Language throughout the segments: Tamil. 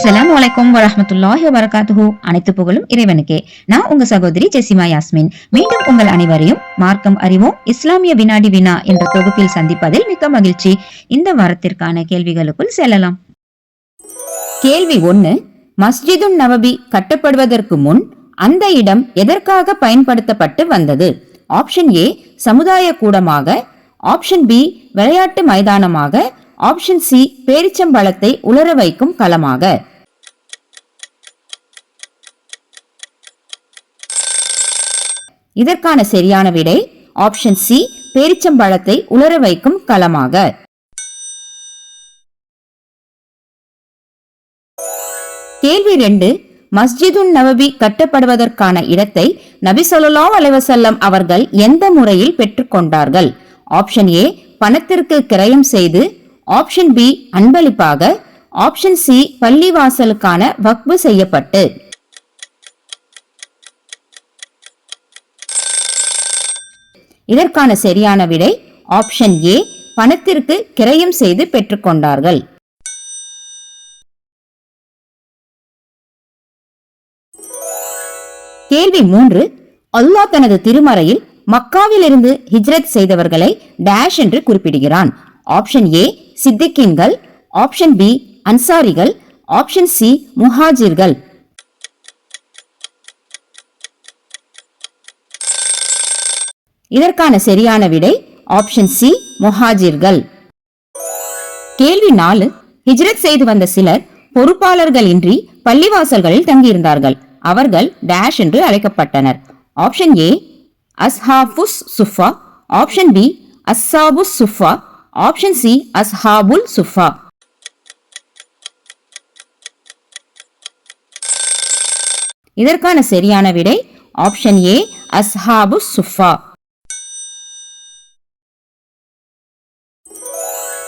அஸ்லாம் வலைக்கம் வரமத்துல்லாஹி வரகாத்துஹு அனைத்து புகழும் இறைவனுக்கே. நான் உங்க சகோதரி ஜெசிமா யாஸ்மின். மீண்டும் உங்கள் அனைவரையும் மார்க்கம் அறிவோம் இஸ்லாமிய வினாடி வினா என்ற தொகுப்பில் சந்திப்பதில் மிக்க மகிழ்ச்சி. இந்த வாரத்திற்கான கேள்விகளுக்குள் செல்லலாம். கேள்வி ஒன்னு மஸ்ஜிதுன் நவபி கட்டப்படுவதற்கு முன் அந்த இடம் எதற்காக பயன்படுத்தப்பட்டு வந்தது? ஆப்ஷன் ஏ சமுதாய கூடமாக. ஆப்ஷன் பி விளையாட்டு மைதானமாக. ஆப்ஷன் சி பேரிச்சம்பழத்தை உலர வைக்கும் களமாக. இதற்கான சரியான விடை ஆப்ஷன் சி பேரிச்சம்பழத்தை உலர வைக்கும் களமாக. கேள்வி ரெண்டு மஸ்ஜிதுன் நவபி கட்டப்படுவதற்கான இடத்தை நபி சொல்லா அலைவசல்லம் அவர்கள் எந்த முறையில் பெற்றுக்கொண்டார்கள் ஆப்ஷன் ஏ பணத்திற்கு கிரயம் செய்து. ஆப்ஷன் பி அன்பளிப்பாக. ஆப்ஷன் சி பள்ளிவாசலுக்கான வக்பு செய்யப்பட்டு. இதற்கான சரியான விடை ஆப்ஷன் ஏ பணத்திற்கு கிரயம் செய்து பெற்றுக்கொண்டார்கள். கேள்வி மூன்று அல்லாஹ் தனது திருமறையில் மக்காவிலிருந்து ஹிஜ்ரத் செய்தவர்களை டேஷ் என்று குறிப்பிடுகிறான். ஆப்ஷன் ஏ சித்திக்கின்கள். ஆப்ஷன் பி அன்சாரிகள். ஆப்ஷன் சி முஹாஜிர்கள். இதற்கான சரியான விடை ஆப்ஷன் சி முஹாஜிர்கள். கேள்வி நாலு. ஹிஜ்ரத் செய்து வந்த சிலர் பொறுப்பாளர்கள் இன்றி பள்ளிவாசல்களில் தங்கியிருந்தார்கள். அவர்கள் டேஷ் என்று அழைக்கப்பட்டனர். Option A அஸ்ஹாபுஸ் சுஃபா. ஆப்ஷன் பி அஸ்ஸாபுஸ் சுஃபா. Option C அஸ்ஹாபுல் சுஃபா. இதற்கான சரியான விடை ஆப்ஷன் ஏ அஸ்ஹாபு சுஃபா.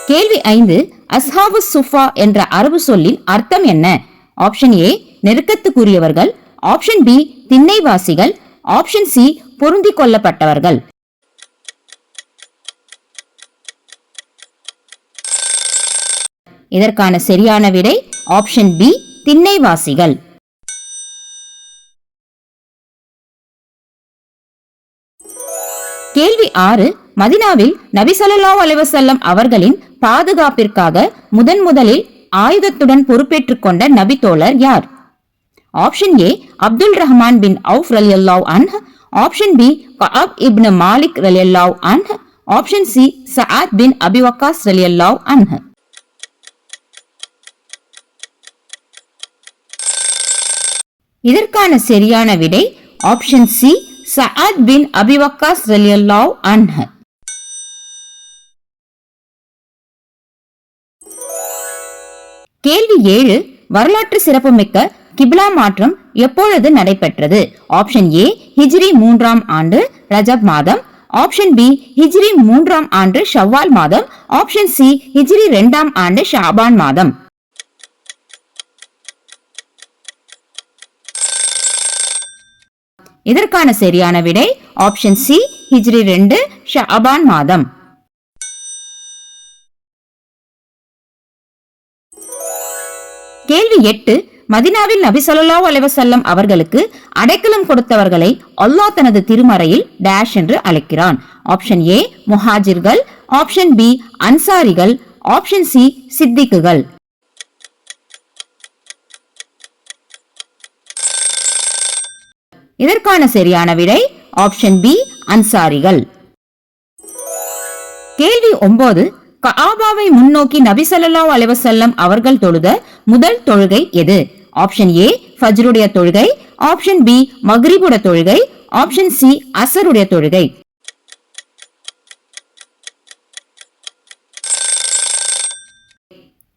கேள்வி ஐந்து அஸ்ஹாபு சுஃபா என்ற அரபு சொல்லின் அர்த்தம் என்ன? ஆப்ஷன் ஏ நெருக்கத்துக்குரியவர்கள். ஆப்ஷன் பி திண்ணைவாசிகள். ஆப்ஷன் சி பொருந்தி கொள்ளப்பட்டவர்கள் இதற்கான சரியான விடை ஆப்ஷன் பி திண்ணைவாசிகள். கேள்வி ஆறு மதினாவில் நபி அலைவசல்லம் அவர்களின் பாதுகாப்பிற்காக முதன் முதலில் ஆயுதத்துடன் பொறுப்பேற்றுக் கொண்ட நபி தோழர் யார்? Option A Abdul Rahman bin Awf ரலியல்லாஹு அன்ஹ். Option B Kaab ibn Malik ரலியல்லாஹு அன்ஹ். Option C Saad bin Abi Waqqas Waqqas ரலியல்லாஹு அன்ஹ். இதற்கான சரியான விடை option C Saad bin Abi Waqqas ரலியல்லாவ் அன்ஹர் கேள்வி ஏழு வரலாற்று சிறப்புமிக்க கிப்லா மாற்றம் எப்பொழுது நடைபெற்றது? ஆப்ஷன் ஏ ஹிஜ்ரி மூன்றாம் ஆண்டு ரஜப் மாதம். ஆப்ஷன் பி ஹிஜ்ரி மூன்றாம் ஆண்டு ஷவ்வால் மாதம். ஆப்ஷன் சி ஹிஜ்ரி இரண்டாம் ஆண்டு ஷாபான் மாதம். இதற்கான சரியான விடை ஆப்ஷன் சி ஹிஜ்ரி ரெண்டு ஷாபான் மாதம். கேள்வி எட்டு மதினாவில் நபி சொல்லா அலைவசல்லம் அவர்களுக்கு அடைக்கலம் கொடுத்தவர்களை அல்லாஹ் தனது திருமறையில் டேஷ் என்று அழைக்கிறான். ஆப்ஷன் ஏ முஹாஜிர்கள். ஆப்ஷன் பி அன்சாரிகள். ஆப்ஷன் சி சித்திக்குகள். இதற்கான சரியான விடை ஆப்ஷன் பி அன்சாரிகள். கேள்வி ஒன்பது கஆபாவை முன்னோக்கி நபி ஸல்லல்லாஹு அலைஹி அவர்கள் தொழுத முதல் தொழுகை எது? ஆப்ஷன் ஏ ஃபஜ்ருடைய தொழுகை ஆப்ஷன் பி மக்ரிபுட தொழுகை ஆப்ஷன் சி அசருடைய தொழுகை.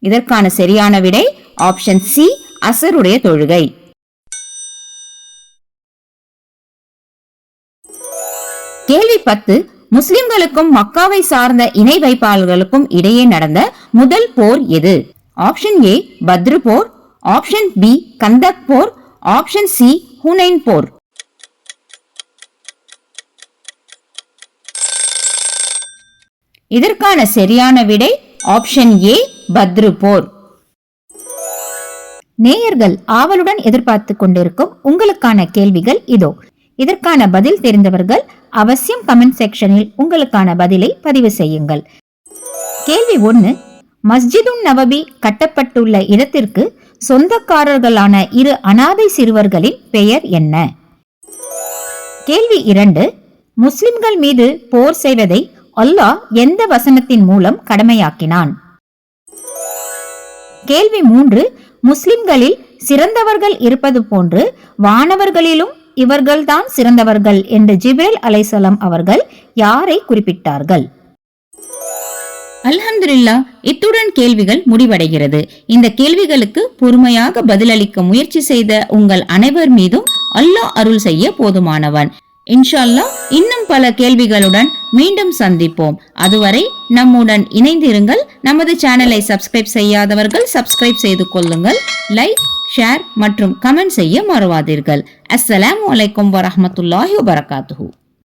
இதற்கான சரியான விடை ஆப்ஷன் சி அசருடைய தொழுகை. கேள்வி பத்து முஸ்லிம்களுக்கும் மக்காவை சார்ந்த இணை வைப்பாளர்களுக்கும் இடையே நடந்த முதல் போர் எது? ஆப்ஷன் ஏ பத்ரு போர். ஆப்ஷன் பி கந்தக் போர். ஆப்ஷன் சி ஹுனைன் போர். இதற்கான சரியான விடை ஆப்ஷன் ஏ பத்ரு போர். நேயர்கள் ஆவலுடன் எதிர்பார்த்து கொண்டிருக்கும் உங்களுக்கான கேள்விகள் இதோ. இதற்கான பதில் தெரிந்தவர்கள் அவசியம் கமெண்ட் செக்ஷனில் உங்களுக்கான பதிலை பதிவு செய்யுங்கள். கேள்வி ஒன்று மஸ்ஜிதுன் நவபி கட்டப்பட்டுள்ள இடத்திற்கு சொந்தக்காரர்களான இரு அனாதை சிறுவர்களின் பெயர் என்ன? கேள்வி இரண்டு முஸ்லிம்கள் மீது போர் செய்வதை அல்லாஹ் எந்த வசனத்தின் மூலம் கடமையாக்கினான்? கேள்வி மூன்று முஸ்லிம்களில் சிறந்தவர்கள் இருப்பது போன்று வானவர்களிலும் இவர்கள்தான் சிறந்தவர்கள் என்று ஜிப்ரேல் அலைசலம் அவர்கள் யாரை குறிப்பிட்டார்கள்? அல்ஹம்துலில்லா இத்துடன் கேள்விகள் முடிவடைகிறது. இந்த கேள்விகளுக்கு பொறுமையாக பதிலளிக்க முயற்சி செய்த உங்கள் அனைவர் மீதும் அல்லாஹ் அருள் செய்ய போதுமானவன். இன்ஷால்லா இன்னும் பல கேள்விகளுடன் மீண்டும் சந்திப்போம். அதுவரை நம்முடன் இணைந்திருங்கள். நமது சேனலை சப்ஸ்கிரைப் செய்யாதவர்கள் சப்ஸ்கிரைப் செய்து கொள்ளுங்கள். லைக் ஷேர் மற்றும் கமெண்ட் செய்ய மறவாதீர்கள். அஸ்ஸலாம் வலைக்கம் வரமத்துல்லாஹி வபரகாத்து